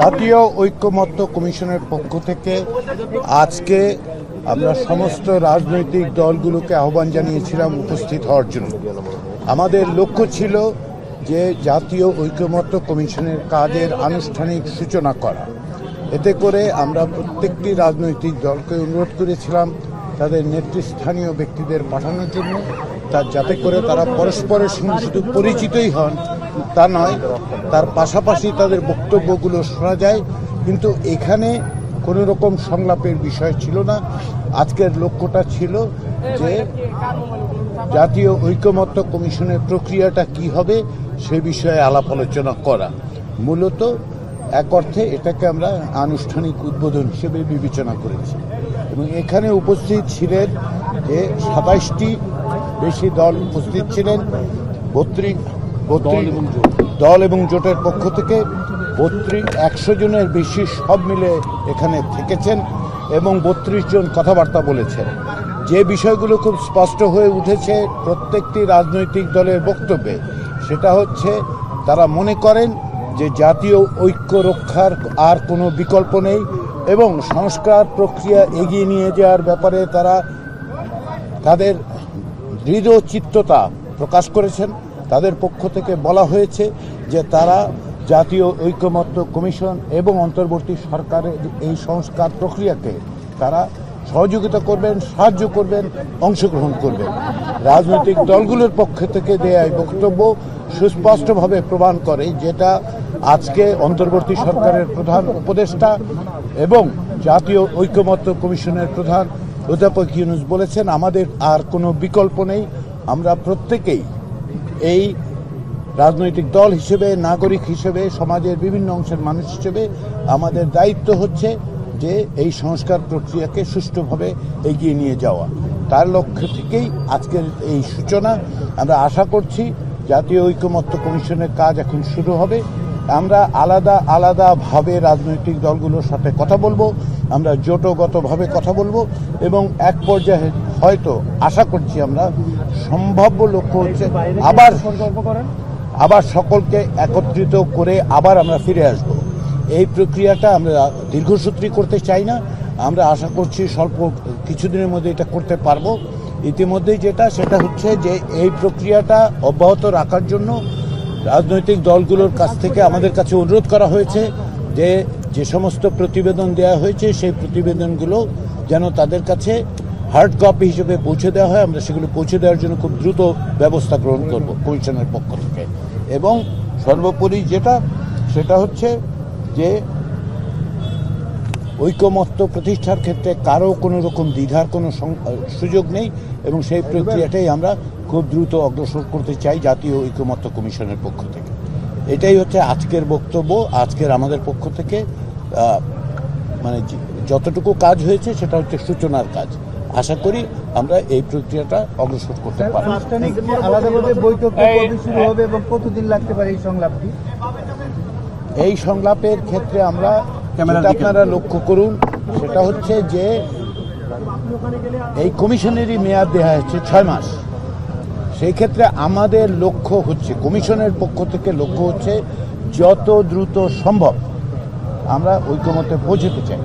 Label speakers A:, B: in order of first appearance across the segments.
A: জাতীয় ঐক্যমত্য কমিশনের পক্ষ থেকে আজকে আমরা সমস্ত রাজনৈতিক দলগুলোকে আহ্বান জানিয়েছিলাম উপস্থিত হওয়ার জন্য। আমাদের লক্ষ্য ছিল যে জাতীয় ঐক্যমত্য কমিশনের কাজের আনুষ্ঠানিক সূচনা করা। এতে করে আমরা প্রত্যেকটি রাজনৈতিক দলকে অনুরোধ করেছিলাম তাদের নেতৃস্থানীয় ব্যক্তিদের পাঠানোর জন্য। তা যাতে করে তারা পরস্পরের সঙ্গে শুধু পরিচিতই হন, তা নয়, তার পাশাপাশি তাদের বক্তব্যগুলো শোনা যায়। কিন্তু এখানে কোনো রকম সংলাপের বিষয় ছিল না। আজকের লক্ষ্যটা ছিল যে জাতীয় ঐকমত্য কমিশনের প্রক্রিয়াটা কি হবে সে বিষয়ে আলাপ আলোচনা করা। মূলত এক অর্থে এটাকে আমরা আনুষ্ঠানিক উদ্বোধন হিসেবে বিবেচনা করেছি। এবং এখানে উপস্থিত ছিলেন যে সাতাইশটি বেশি দল উপস্থিত ছিলেন বত্রিশ দল এবং জোটের পক্ষ থেকে বত্রিশ একশো জনের বেশি সব মিলে এখানে থেকেছেন এবং বত্রিশ জন কথাবার্তা বলেছেন। যে বিষয়গুলো খুব স্পষ্ট হয়ে উঠেছে প্রত্যেকটি রাজনৈতিক দলের বক্তব্যে সেটা হচ্ছে তারা মনে করেন যে জাতীয় ঐক্য রক্ষার আর কোনো বিকল্প নেই এবং সংস্কার প্রক্রিয়া এগিয়ে নিয়ে যাওয়ার ব্যাপারে তারা তাদের দৃঢ় চিত্ততা প্রকাশ করেছেন। তাদের পক্ষ থেকে বলা হয়েছে যে তারা জাতীয় ঐক্যমত্য কমিশন এবং অন্তর্বর্তী সরকারের এই সংস্কার প্রক্রিয়াকে তারা সহযোগিতা করবেন, সাহায্য করবেন, অংশগ্রহণ করবেন। রাজনৈতিক দলগুলোর পক্ষ থেকে দেয়া এই বক্তব্য সুস্পষ্টভাবে প্রমাণ করে যেটা আজকে অন্তর্বর্তী সরকারের প্রধান উপদেষ্টা এবং জাতীয় ঐক্যমত্য কমিশনের প্রধান অধ্যাপক ইউনুস বলেছেন, আমাদের আর কোনো বিকল্প নেই। আমরা প্রত্যেকেই এই রাজনৈতিক দল হিসেবে, নাগরিক হিসেবে, সমাজের বিভিন্ন অংশের মানুষ হিসেবে আমাদের দায়িত্ব হচ্ছে যে এই সংস্কার প্রক্রিয়াকে সুষ্ঠুভাবে এগিয়ে নিয়ে যাওয়া। তার লক্ষ্য থেকেই আজকের এই সূচনা। আমরা আশা করছি জাতীয় ঐক্যমত্য কমিশনের কাজ এখন শুরু হবে। আমরা আলাদা আলাদাভাবে রাজনৈতিক দলগুলোর সাথে কথা বলব, আমরা জোটগতভাবে কথা বলব এবং এক পর্যায়ে হয়তো আশা করছি আমরা সম্ভাব্য লক্ষ্য হচ্ছে আবার আবার সকলকে একত্রিত করে আবার আমরা ফিরে আসব। এই প্রক্রিয়াটা আমরা দীর্ঘসূত্রী করতে চাই না। আমরা আশা করছি স্বল্প কিছুদিনের মধ্যে এটা করতে পারব। ইতিমধ্যেই যেটা, সেটা হচ্ছে যে এই প্রক্রিয়াটা অব্যাহত রাখার জন্য রাজনৈতিক দলগুলোর কাছ থেকে আমাদের কাছে অনুরোধ করা হয়েছে যে যে সমস্ত প্রতিবেদন দেওয়া হয়েছে সেই প্রতিবেদনগুলো যেন তাদের কাছে হার্ড কপি হিসেবে পৌঁছে দেওয়া হয়। আমরা সেগুলো পৌঁছে দেওয়ার জন্য খুব দ্রুত ব্যবস্থা গ্রহণ করব কমিশনের পক্ষ থেকে। এবং সর্বোপরি যেটা সেটা হচ্ছে যে ঐকমত্য প্রতিষ্ঠার ক্ষেত্রে কারও কোনো রকম দ্বিধার কোনো সুযোগ নেই এবং সেই প্রক্রিয়াটাই আমরা খুব দ্রুত অগ্রসর করতে চাই জাতীয় ঐকমত্য কমিশনের পক্ষ থেকে। এটাই হচ্ছে আজকের বক্তব্য আজকের আমাদের পক্ষ থেকে মানে যতটুকু কাজ হয়েছে সেটা হচ্ছে সূচনার কাজ। আশা করি আমরা এই প্রক্রিয়াটা অগ্রসর করতে
B: পারি আলাদাভাবে বৈঠক শুরু হবে এবং কতদিন লাগতে পারে এই সংলাপটি?
A: এই সংলাপের ক্ষেত্রে আমরা আপনারা লক্ষ্য করুন সেটা হচ্ছে যে এই কমিশনেরই মেয়াদ দেওয়া হচ্ছে ছয় মাস। সেই ক্ষেত্রে আমাদের লক্ষ্য হচ্ছে, কমিশনের পক্ষ থেকে লক্ষ্য হচ্ছে যত দ্রুত সম্ভব আমরা ঐকমত্যে পৌঁছতে চাই।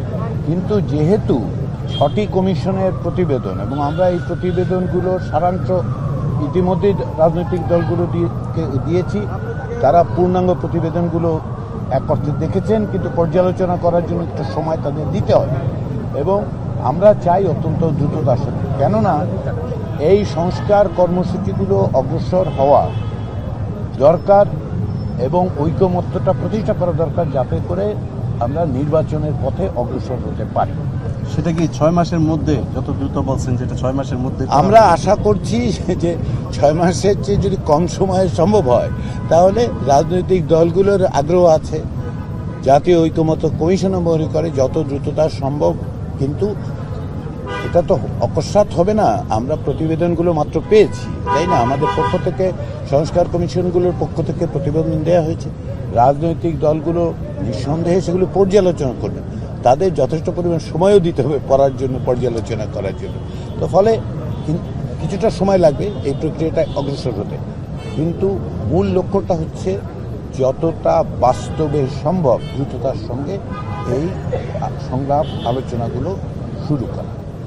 A: কিন্তু যেহেতু ছটি কমিশনের প্রতিবেদন এবং আমরা এই প্রতিবেদনগুলো সারাংশ ইতিমধ্যেই রাজনৈতিক দলগুলো দিয়ে- দিয়েছি, তারা পূর্ণাঙ্গ প্রতিবেদনগুলো এক অর্থে দেখেছেন, কিন্তু পর্যালোচনা করার জন্য একটু সময় তাদের দিতে হবে এবং আমরা চাই অত্যন্ত দ্রুততার সাথে কেননা এই সংস্কার কর্মসূচিগুলো অগ্রসর হওয়া দরকার এবং ঐকমত্যটা প্রতিষ্ঠা করা দরকার যাতে করে আমরা নির্বাচনের পথে অগ্রসর হতে পারি।
C: সেটা কি ছয় মাসের মধ্যে যত দ্রুত বলছেন যেটা ছয় মাসের মধ্যে
A: আমরা আশা করছি যে ছয় মাসের চেয়ে যদি কম সময়ে সম্ভব হয় তাহলে রাজনৈতিক দলগুলোর আগ্রহ আছে। জাতীয় ঐকমত্য কমিশনও মনে করে যত দ্রুততা সম্ভব কিন্তু এটা তো অকস্মাৎ হবে না। আমরা প্রতিবেদনগুলো মাত্র পেয়েছি, তাই না? আমাদের পক্ষ থেকে, সংস্কার কমিশনগুলোর পক্ষ থেকে প্রতিবেদন দেওয়া হয়েছে। রাজনৈতিক দলগুলো নিঃসন্দেহে সেগুলো পর্যালোচনা করবে। তাদের যথেষ্ট পরিমাণ সময়ও দিতে হবে পড়ার জন্য, পর্যালোচনা করার জন্য। তো ফলে কিছুটা সময় লাগবে এই প্রক্রিয়াটা অগ্রসর হতে। কিন্তু মূল লক্ষ্যটা হচ্ছে যতটা বাস্তবে সম্ভব দ্রুততার সঙ্গে এই সংলাপ আলোচনাগুলো শুরু করা।